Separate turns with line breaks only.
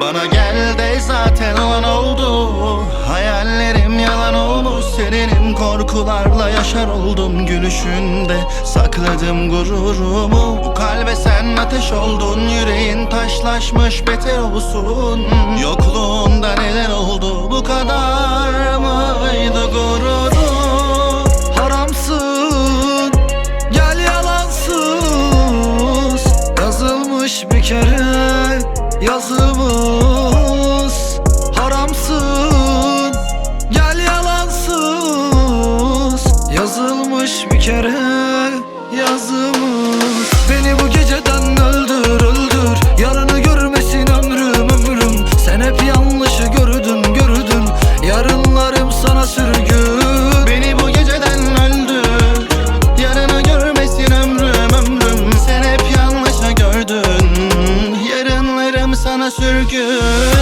Bana gel de zaten olan oldu. Hayallerim yalan olmuş Serinim korkularla yaşar oldum Gülüşünde. Sakladım gururumu Bu kalbe sen ateş oldun. Yüreğin taşlaşmış beter olsun. Yokluğunda neler oldu Bu kadar mıydı gururu?
Haramsın Gel yalansız. Yazılmış bir kere yazımız Haramsın Gel yalansız. Yazılmış bir kere yazımız Beni bu geceden öldür öldür. Yarını görmesin ömrüm ömrüm. Sen hep yanlışı gördün gördün. Yarınlarım sana sürgün
sana sürgün